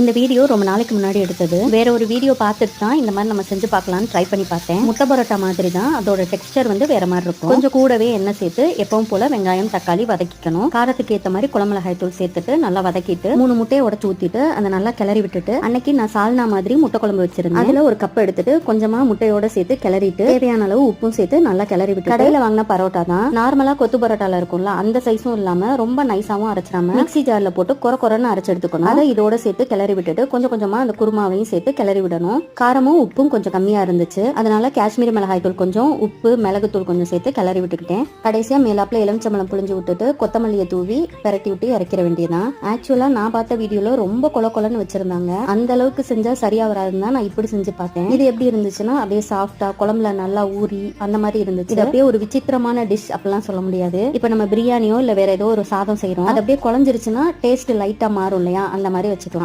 இந்த வீடியோ ரொம்ப நாளைக்கு முன்னாடி எடுத்தது. வேற ஒரு வீடியோ பார்த்துட்டு தான் இந்த மாதிரி நம்ம செஞ்சு பார்க்கலாம்னு ட்ரை பண்ணி பார்த்தேன். முட்டை பரோட்டா மாதிரி தான் அதோட டெக்ஸ்டர் வந்து வேற மாதிரி இருக்கும். கொஞ்சம் கூடவே எண்ணெய் சேர்த்து எப்பவும் போல வெங்காயம் தக்காளி வதக்கிக்கணும். காரத்துக்கு ஏற்ற மாதிரி குளமிளகாய் தூள் சேர்த்துட்டு நல்லா வதக்கிட்டு மூணு முட்டையை உடச்சு ஊத்திட்டு அதை நல்லா கிளறி விட்டுட்டு அன்னைக்கு நான் சால்னா மாதிரி முட்டை குழம்பு வச்சிருந்தேன். அதுல ஒரு கப் எடுத்துட்டு கொஞ்சமா முட்டையோட சேர்த்து கிளறிட்டு தேவையான அளவு உப்பும் சேர்த்து நல்லா கிளறி விட்டு கடையில வாங்கின பரோட்டா தான். நார்மலா கொத்து பரோட்டால இருக்கும்ல அந்த சைஸும் இல்லாம ரொம்ப நைஸாவும் அரைச்சிடாம மிக்சி ஜார்ல போட்டு கொர கொரன்னு அரைச்சு எடுத்துக்கணும். அதை இதோட சேர்த்து கிளறி விட்டுட்டு கொஞ்சம் கொஞ்சமா அந்த குருமாவையும் சேர்த்து கிளறி விடணும். காரமும் உப்பும் கொஞ்சம் கம்மியா இருந்துச்சு. அதனால காஷ்மீரி மிளகாய் தூள் கொஞ்சம் உப்பு மிளகுத்தூள் கொஞ்சம் சேர்த்து கிளறி விட்டுக்கிட்டேன். கடைசியா மேலாப்புல எலுமிச்சம்பழம் புளிஞ்சு விட்டுட்டு கொத்தமல்லியை தூவி பெரட்டி விட்டு இறக்கிற வேண்டியதான் ஆக்சுவலா நான் பார்த்த வீடியோல ரொம்ப கொல கொலன்னு வச்சிருந்தாங்க. அந்த அளவுக்கு செஞ்சா சரியா வராதுன்னு தான் நான் இப்படி செஞ்சு பார்த்தேன். இது எப்படி இருந்துச்சுன்னா அப்படியே சாஃப்டா குழம்புல நல்லா ஊறி அந்த மாதிரி இருந்துச்சு. இது அப்படியே ஒரு விசித்திரமான டிஷ் அப்படிலாம் சொல்ல முடியாது. இப்ப நம்ம பிரியாணியோ இல்ல வேற ஏதோ ஒரு சாதம் செய்யறோம் அது அப்படியே குழஞ்சிருச்சுன்னா டேஸ்ட் லைட்டா மாறும் இல்லையா? அந்த மாதிரி வச்சுக்கலாம்.